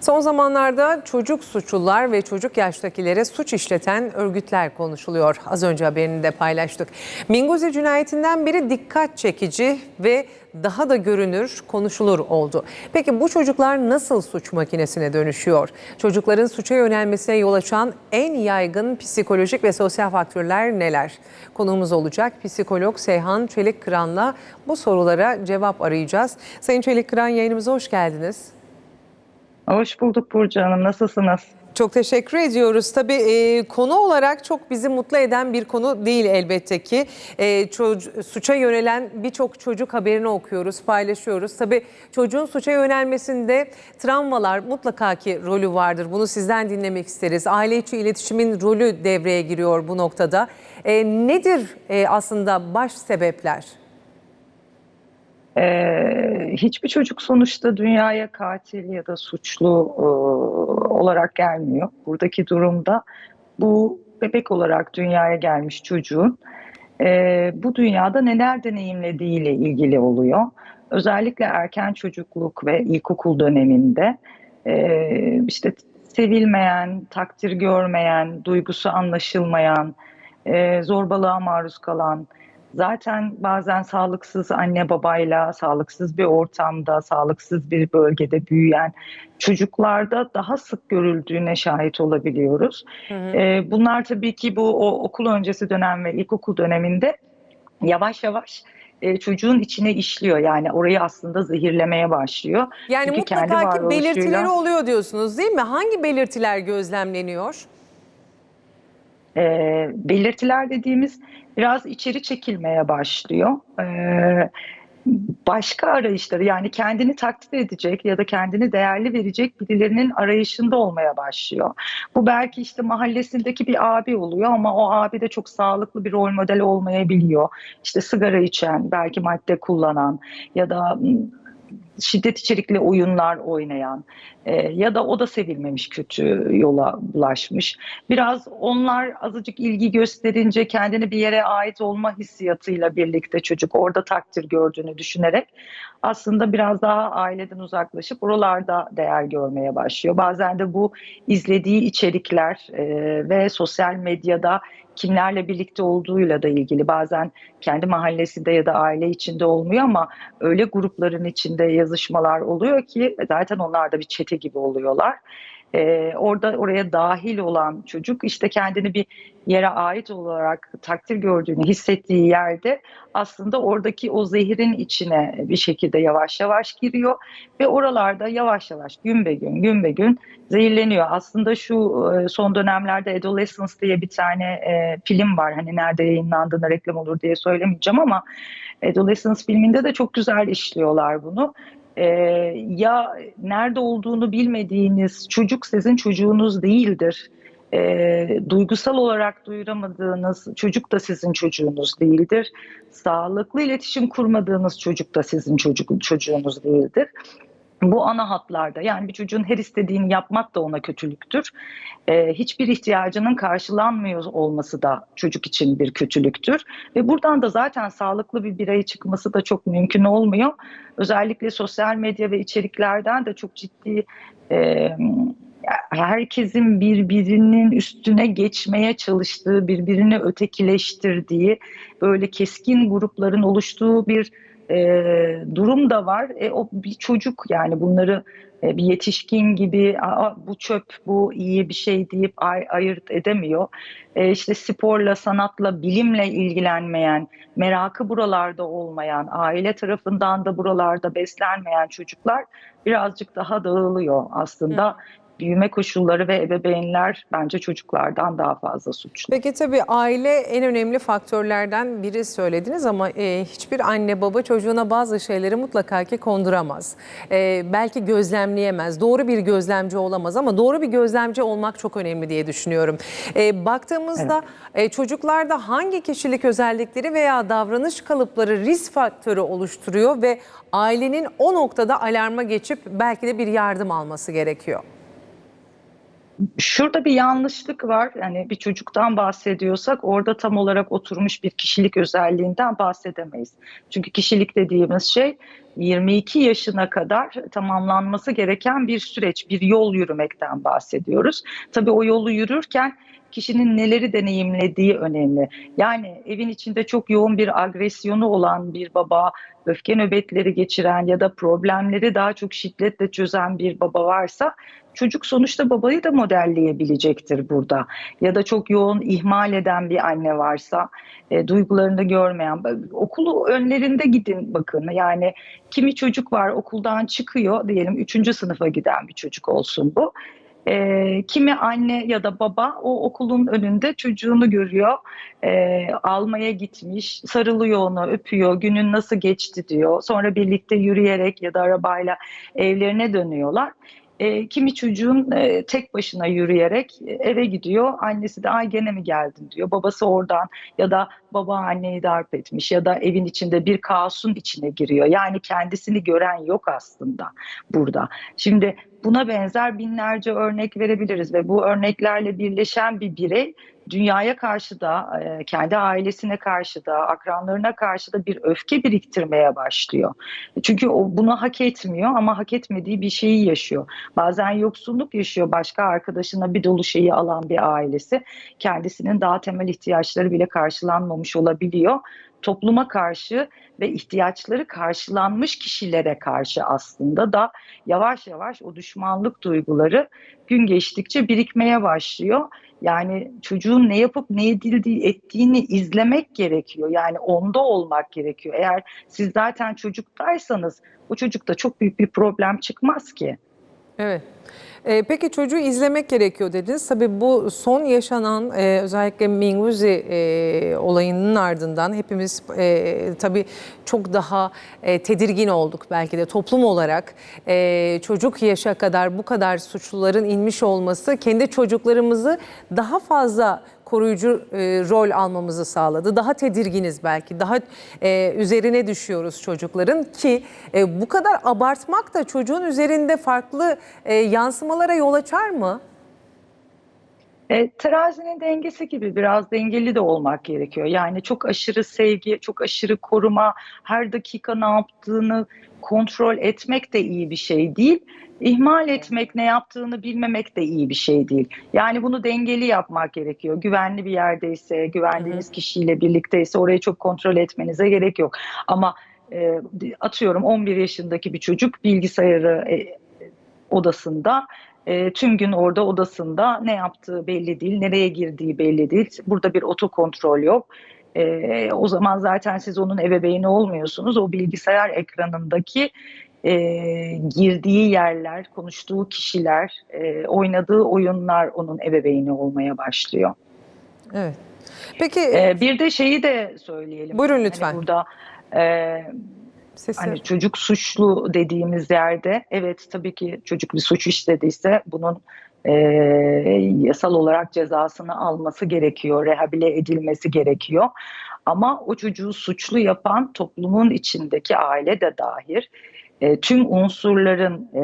Son zamanlarda çocuk suçlular ve çocuk yaştakilere suç işleten örgütler konuşuluyor. Az önce haberini de paylaştık. Minguzi cinayetinden biri dikkat çekici ve daha da görünür, konuşulur oldu. Peki bu çocuklar nasıl suç makinesine dönüşüyor? Çocukların suça yönelmesine yol açan en yaygın psikolojik ve sosyal faktörler neler? Konuğumuz olacak psikolog Seyhan Çelik Kıran'la bu sorulara cevap arayacağız. Sayın Çelik Kıran yayınımıza hoş geldiniz. Hoş bulduk Burcu Hanım. Nasılsınız? Çok teşekkür ediyoruz. Tabii e, konu olarak çok bizi mutlu eden bir konu değil elbette ki. E, suça yönelen birçok çocuk haberini okuyoruz, paylaşıyoruz. Tabii çocuğun suça yönelmesinde travmalar mutlaka ki rolü vardır. Bunu sizden dinlemek isteriz. Aile içi iletişimin rolü devreye giriyor bu noktada. E, nedir e, aslında baş sebepler? Ee, hiçbir çocuk sonuçta dünyaya katil ya da suçlu e, olarak gelmiyor. Buradaki durumda bu bebek olarak dünyaya gelmiş çocuğun e, bu dünyada neler deneyimlediğiyle ilgili oluyor. Özellikle erken çocukluk ve ilkokul döneminde e, işte sevilmeyen, takdir görmeyen, duygusu anlaşılmayan, e, zorbalığa maruz kalan, zaten bazen sağlıksız anne babayla, sağlıksız bir ortamda, sağlıksız bir bölgede büyüyen çocuklarda daha sık görüldüğüne şahit olabiliyoruz. E, bunlar tabii ki bu o, okul öncesi dönem ve ilkokul döneminde yavaş yavaş e, çocuğun içine işliyor. Yani orayı aslında zehirlemeye başlıyor. Yani Çünkü kendi mutlaka ki belirtileri oluyor diyorsunuz değil mi? Hangi belirtiler gözlemleniyor? E, belirtiler dediğimiz biraz içeri çekilmeye başlıyor. E, başka arayışları yani kendini takdir edecek ya da kendini değerli verecek birilerinin arayışında olmaya başlıyor. Bu belki işte mahallesindeki bir abi oluyor ama o abi de çok sağlıklı bir rol model olmayabiliyor. İşte sigara içen, belki madde kullanan ya da şiddet içerikli oyunlar oynayan e, ya da o da sevilmemiş kötü yola bulaşmış. Biraz onlar azıcık ilgi gösterince kendini bir yere ait olma hissiyatıyla birlikte çocuk orada takdir gördüğünü düşünerek aslında biraz daha aileden uzaklaşıp oralarda değer görmeye başlıyor. Bazen de bu izlediği içerikler e, ve sosyal medyada kimlerle birlikte olduğuyla da ilgili bazen kendi mahallesinde ya da aile içinde olmuyor ama öyle grupların içinde yazışmalar oluyor ki zaten onlar da bir çete gibi oluyorlar. Ee, orada oraya dahil olan çocuk işte kendini bir yere ait olarak takdir gördüğünü hissettiği yerde aslında oradaki o zehirin içine bir şekilde yavaş yavaş giriyor ve oralarda yavaş yavaş gün be gün gün be gün zehirleniyor. Aslında şu e, son dönemlerde Adolescence diye bir tane e, film var. Hani nerede yayınlandığına reklam olur diye söylemeyeceğim ama Adolescence filminde de çok güzel işliyorlar bunu. Ee, ya nerede olduğunu bilmediğiniz çocuk sizin çocuğunuz değildir. Ee, duygusal olarak duyuramadığınız çocuk da sizin çocuğunuz değildir. Sağlıklı iletişim kurmadığınız çocuk da sizin çocuk, çocuğunuz değildir. Bu ana hatlarda yani bir çocuğun her istediğini yapmak da ona kötülüktür. Ee, hiçbir ihtiyacının karşılanmıyor olması da çocuk için bir kötülüktür. Ve buradan da zaten sağlıklı bir birey çıkması da çok mümkün olmuyor. Özellikle sosyal medya ve içeriklerden de çok ciddi e, herkesin birbirinin üstüne geçmeye çalıştığı, birbirini ötekileştirdiği, böyle keskin grupların oluştuğu bir e, durum da var. E, o bir çocuk yani bunları e, bir yetişkin gibi Aa, bu çöp, bu iyi bir şey deyip ay, ayırt edemiyor. E, işte sporla, sanatla, bilimle ilgilenmeyen, merakı buralarda olmayan, aile tarafından da buralarda beslenmeyen çocuklar birazcık daha dağılıyor aslında. Büyüme koşulları ve ebeveynler bence çocuklardan daha fazla suçlu. Peki tabii aile en önemli faktörlerden biri söylediniz ama e, hiçbir anne baba çocuğuna bazı şeyleri mutlaka ki konduramaz. E, belki gözlemleyemez, doğru bir gözlemci olamaz ama doğru bir gözlemci olmak çok önemli diye düşünüyorum. E, baktığımızda e, çocuklarda hangi kişilik özellikleri veya davranış kalıpları risk faktörü oluşturuyor ve ailenin o noktada alarma geçip belki de bir yardım alması gerekiyor? Şurada bir yanlışlık var. Yani bir çocuktan bahsediyorsak orada tam olarak oturmuş bir kişilik özelliğinden bahsedemeyiz. Çünkü kişilik dediğimiz şey 22 yaşına kadar tamamlanması gereken bir süreç, bir yol yürümekten bahsediyoruz. Tabii o yolu yürürken kişinin neleri deneyimlediği önemli. Yani evin içinde çok yoğun bir agresyonu olan bir baba, öfke nöbetleri geçiren ya da problemleri daha çok şiddetle çözen bir baba varsa çocuk sonuçta babayı da modelleyebilecektir burada. Ya da çok yoğun ihmal eden bir anne varsa, e, duygularını görmeyen, okulu önlerinde gidin bakın. Yani kimi çocuk var okuldan çıkıyor, diyelim 3. sınıfa giden bir çocuk olsun bu. E, kimi anne ya da baba o okulun önünde çocuğunu görüyor, e, almaya gitmiş, sarılıyor onu, öpüyor, günün nasıl geçti diyor. Sonra birlikte yürüyerek ya da arabayla evlerine dönüyorlar. E, kimi çocuğun e, tek başına yürüyerek eve gidiyor. Annesi de ay gene mi geldin diyor. Babası oradan ya da baba anneyi darp etmiş ya da evin içinde bir kaosun içine giriyor. Yani kendisini gören yok aslında burada. Şimdi buna benzer binlerce örnek verebiliriz ve bu örneklerle birleşen bir birey dünyaya karşı da, e, kendi ailesine karşı da, akranlarına karşı da bir öfke biriktirmeye başlıyor. Çünkü o bunu hak etmiyor ama hak etmediği bir şeyi yaşıyor. Bazen yoksulluk yaşıyor. Başka arkadaşına bir dolu şeyi alan bir ailesi kendisinin daha temel ihtiyaçları bile karşılanmamış olabiliyor. Topluma karşı ve ihtiyaçları karşılanmış kişilere karşı aslında da yavaş yavaş o düşmanlık duyguları gün geçtikçe birikmeye başlıyor. Yani çocuğun ne yapıp ne edildiği, ettiğini izlemek gerekiyor. Yani onda olmak gerekiyor. Eğer siz zaten çocuktaysanız o çocukta çok büyük bir problem çıkmaz ki. Evet. Ee, peki çocuğu izlemek gerekiyor dediniz. Tabii bu son yaşanan e, özellikle Minguzi e, olayının ardından hepimiz e, tabii çok daha e, tedirgin olduk belki de toplum olarak. E, çocuk yaşa kadar bu kadar suçluların inmiş olması kendi çocuklarımızı daha fazla koruyucu e, rol almamızı sağladı. Daha tedirginiz belki, daha e, üzerine düşüyoruz çocukların ki e, bu kadar abartmak da çocuğun üzerinde farklı e, yansımalara yol açar mı? E, terazinin dengesi gibi biraz dengeli de olmak gerekiyor. Yani çok aşırı sevgi, çok aşırı koruma, her dakika ne yaptığını kontrol etmek de iyi bir şey değil. İhmal etmek, ne yaptığını bilmemek de iyi bir şey değil. Yani bunu dengeli yapmak gerekiyor. Güvenli bir yerdeyse, güvendiğiniz kişiyle birlikteyse orayı çok kontrol etmenize gerek yok. Ama e, atıyorum 11 yaşındaki bir çocuk bilgisayarı e, odasında e, tüm gün orada odasında ne yaptığı belli değil, nereye girdiği belli değil. Burada bir otokontrol yok. E, o zaman zaten siz onun ebeveyni olmuyorsunuz. O bilgisayar ekranındaki e, girdiği yerler, konuştuğu kişiler, e, oynadığı oyunlar onun ebeveyni olmaya başlıyor. Evet. Peki E, bir de şeyi de söyleyelim. Buyurun Hani lütfen. burada e, sesi Hani çocuk suçlu dediğimiz yerde evet tabii ki çocuk bir suç işlediyse bunun e, yasal olarak cezasını alması gerekiyor, rehabilite edilmesi gerekiyor. Ama o çocuğu suçlu yapan toplumun içindeki aile de dahil e, tüm unsurların e,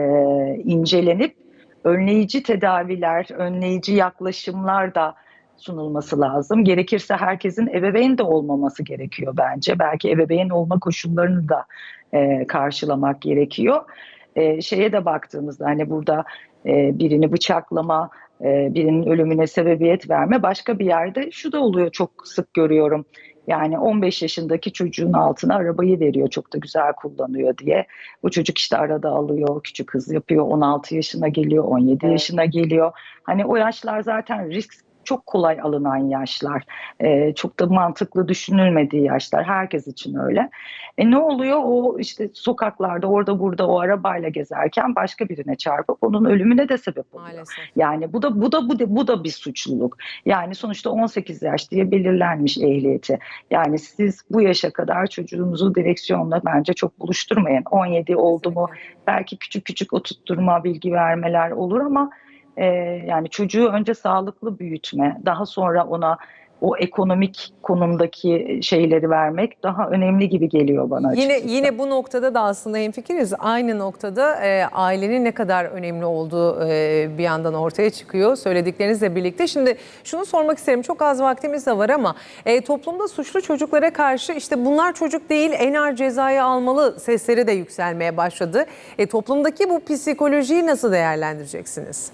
incelenip önleyici tedaviler, önleyici yaklaşımlar da sunulması lazım. Gerekirse herkesin ebeveyn de olmaması gerekiyor bence. Belki ebeveyn olma koşullarını da e, karşılamak gerekiyor. E, şeye de baktığımızda hani burada e, birini bıçaklama, e, birinin ölümüne sebebiyet verme başka bir yerde şu da oluyor çok sık görüyorum. Yani 15 yaşındaki çocuğun altına arabayı veriyor çok da güzel kullanıyor diye. Bu çocuk işte arada alıyor, küçük kız yapıyor, 16 yaşına geliyor, 17 Evet. yaşına geliyor. Hani o yaşlar zaten risk çok kolay alınan yaşlar. Ee, çok da mantıklı düşünülmediği yaşlar. Herkes için öyle. E ne oluyor? O işte sokaklarda orada burada o arabayla gezerken başka birine çarpıp onun ölümüne de sebep oluyor. maalesef. Yani bu da bu da bu da bu da bir suçluluk. Yani sonuçta 18 yaş diye belirlenmiş ehliyeti. Yani siz bu yaşa kadar çocuğunuzu direksiyonla bence çok buluşturmayın. 17 oldu mu belki küçük küçük oturtturma, bilgi vermeler olur ama e, yani çocuğu önce sağlıklı büyütme, daha sonra ona o ekonomik konumdaki şeyleri vermek daha önemli gibi geliyor bana Yine açıkçası. yine bu noktada da aslında hemfikiriz. Aynı noktada e, ailenin ne kadar önemli olduğu e, bir yandan ortaya çıkıyor söylediklerinizle birlikte. Şimdi şunu sormak isterim. Çok az vaktimiz de var ama e, toplumda suçlu çocuklara karşı işte bunlar çocuk değil en ağır cezayı almalı sesleri de yükselmeye başladı. E, toplumdaki bu psikolojiyi nasıl değerlendireceksiniz?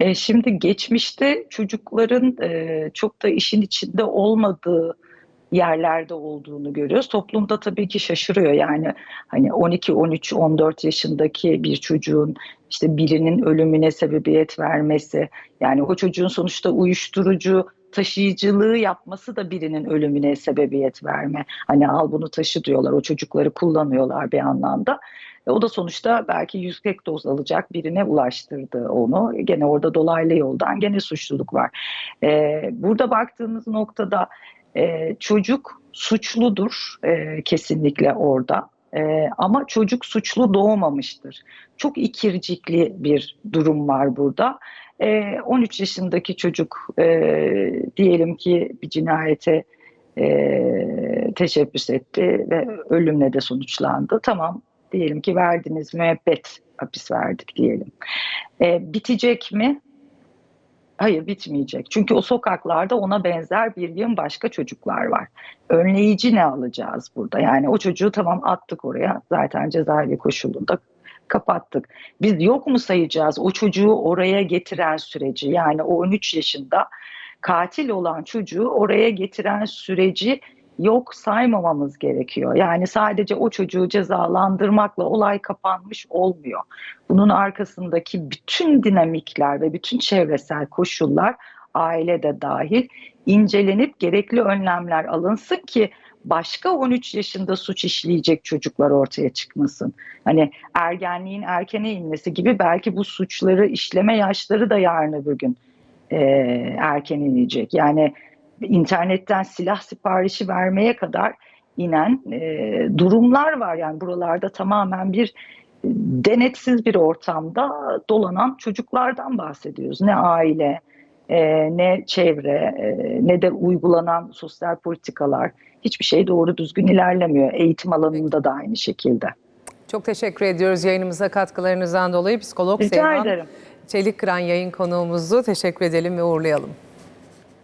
E, şimdi geçmişte çocukların e, çok da işin içinde olmadığı yerlerde olduğunu görüyoruz. Toplumda tabii ki şaşırıyor yani hani 12, 13, 14 yaşındaki bir çocuğun işte birinin ölümüne sebebiyet vermesi yani o çocuğun sonuçta uyuşturucu taşıyıcılığı yapması da birinin ölümüne sebebiyet verme. Hani al bunu taşı diyorlar o çocukları kullanıyorlar bir anlamda. E, O da sonuçta belki yüksek doz alacak birine ulaştırdı onu. Gene orada dolaylı yoldan gene suçluluk var. Ee, burada baktığımız noktada e, çocuk suçludur e, kesinlikle orada. E, ama çocuk suçlu doğmamıştır. Çok ikircikli bir durum var burada. E, 13 yaşındaki çocuk e, diyelim ki bir cinayete e, teşebbüs etti ve ölümle de sonuçlandı. Tamam diyelim ki verdiniz müebbet hapis verdik diyelim. E, bitecek mi? Hayır bitmeyecek. Çünkü o sokaklarda ona benzer bir yığın başka çocuklar var. Önleyici ne alacağız burada? Yani o çocuğu tamam attık oraya. Zaten cezaevi koşulunda kapattık. Biz yok mu sayacağız o çocuğu oraya getiren süreci? Yani o 13 yaşında katil olan çocuğu oraya getiren süreci yok saymamamız gerekiyor. Yani sadece o çocuğu cezalandırmakla olay kapanmış olmuyor. Bunun arkasındaki bütün dinamikler ve bütün çevresel koşullar aile de dahil incelenip gerekli önlemler alınsın ki başka 13 yaşında suç işleyecek çocuklar ortaya çıkmasın. Hani ergenliğin erkene inmesi gibi belki bu suçları işleme yaşları da yarın öbür gün e, erken inecek. Yani internetten silah siparişi vermeye kadar inen e, durumlar var. Yani buralarda tamamen bir denetsiz bir ortamda dolanan çocuklardan bahsediyoruz. Ne aile, e, ne çevre, e, ne de uygulanan sosyal politikalar hiçbir şey doğru düzgün ilerlemiyor. Eğitim alanında da aynı şekilde. Çok teşekkür ediyoruz yayınımıza katkılarınızdan dolayı. Psikolog Rica Seyhan ederim. Çelikkıran yayın konuğumuzu teşekkür edelim ve uğurlayalım.